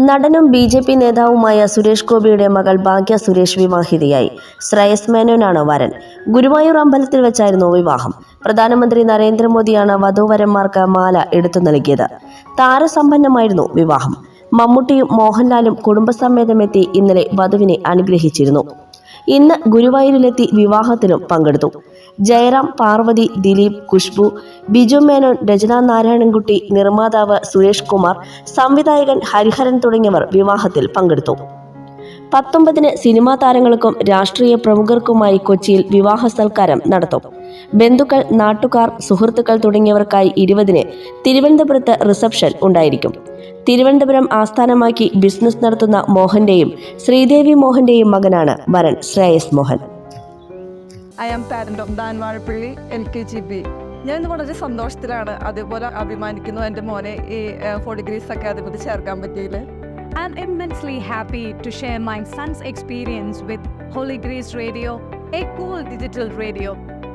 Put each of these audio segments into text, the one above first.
നടനും B J P നേതാവുമായ സുരേഷ് ഗോപിയുടെ മകൾ ഭാഗ്യ സുരേഷ് വിവാഹിതയായി. ശ്രേയസ് മേനോനാണ് വരൻ. ഗുരുവായൂർ അമ്പലത്തിൽ വെച്ചായിരുന്നു വിവാഹം. പ്രധാനമന്ത്രി നരേന്ദ്രമോദിയാണ് വധൂവരന്മാർക്ക് മാല എടുത്തു നൽകിയത്. താരസമ്പന്നമായിരുന്നു വിവാഹം. മമ്മൂട്ടിയും മോഹൻലാലും കുടുംബസമേതമെത്തി ഇന്നലെ വധുവിനെ അനുഗ്രഹിച്ചിരുന്നു. ഇന്ന് ഗുരുവായൂരിലെത്തി വിവാഹത്തിലും പങ്കെടുത്തു. ജയറാം പാർവതി ദിലീപ് ഖുഷ്ബു ബിജു മേനോൻ രചന നാരായണൻകുട്ടി നിർമ്മാതാവ് സുരേഷ് കുമാർ സംവിധായകൻ ഹരിഹരൻ തുടങ്ങിയവർ വിവാഹത്തിൽ പങ്കെടുത്തു. പത്തൊമ്പതിന് സിനിമാ താരങ്ങൾക്കും രാഷ്ട്രീയ പ്രമുഖർക്കുമായി കൊച്ചിയിൽ വിവാഹ സൽക്കാരം നടത്തും. ബന്ധുക്കൾ നാട്ടുകാർ സുഹൃത്തുക്കൾ തുടങ്ങിയവർക്കായി ഇരുപതിന് തിരുവനന്തപുരത്ത് റിസപ്ഷൻ ഉണ്ടായിരിക്കും. തിരുവനന്തപുരം ആസ്ഥാനമാക്കി ബിസിനസ് നടത്തുന്ന മോഹന്റെയും ശ്രീദേവി മോഹന്റെയും മകനാണ് വരൻ Sreyas Mohan. I am parent of Dhan Vazhappally L K G B ഞാൻ ഇന്ന് വളരെ സന്തോഷത്തിലാണ് അതേപോലെ അഭിമാനിക്കുന്നു എന്റെ മോനെ ഈ ഫോർ ഡിഗ്രീസ് അക്കാദമിയിൽ ചേർക്കാൻ പറ്റിയില്ല? Am immensely happy to share my son's experience with Holy Grace radio a cool digital radio.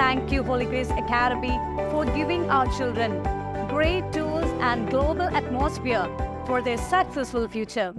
Thank you, Holy Grace Academy, for giving our children great tools and global atmosphere for their successful future.